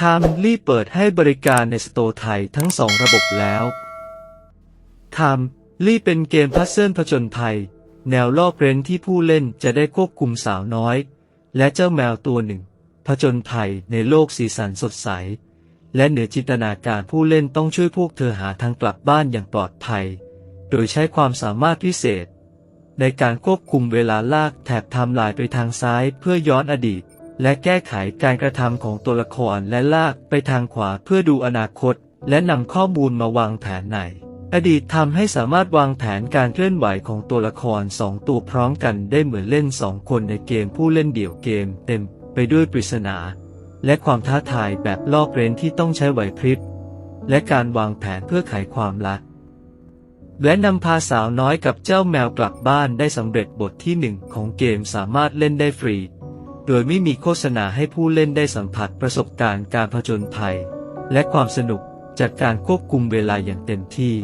ไทม์ลี่เปิดให้บริการในสโตร์ไทยทั้งสองระบบแล้วไทม์ลี่เป็นเกมพัซเซิลผจญภัย แนวล่อเร้นที่ผู้เล่นจะได้ควบคุมสาวน้อย และเจ้าแมวตัวหนึ่ง ผจญภัยในโลกสีสันสดใส และเหนือจินตนาการผู้เล่นต้องช่วยพวกเธอหาทางกลับบ้านอย่างปลอดภัย โดยใช้ความสามารถพิเศษ ในการควบคุมเวลาลากแถบไทม์ไลน์ไปทางซ้ายเพื่อย้อนอดีต และแก้ไขการกระทำของตัวละครและลากไปทางขวาเพื่อดูอนาคต และนำข้อมูลมาวางแผนในอดีตทำให้สามารถวางแผนการเคลื่อนไหวของตัวละครสองตัวพร้อมกันได้เหมือนเล่นสองคนในเกมผู้เล่นเดี่ยวเกมเต็มไปด้วยปริศนา และความท้าทายแบบลอกเร้นที่ต้องใช้ไหวพริบและการวางแผนเพื่อไขความลับและนำพาสาวน้อยกับเจ้าแมวกลับบ้านได้สำเร็จบทที่หนึ่งของเกมสามารถเล่นได้ฟรี โดยไม่มีโฆษณาให้ผู้เล่นได้สัมผัสประสบการณ์การผจญภัย และความสนุกจากการควบคุมเวลาอย่างเต็มที่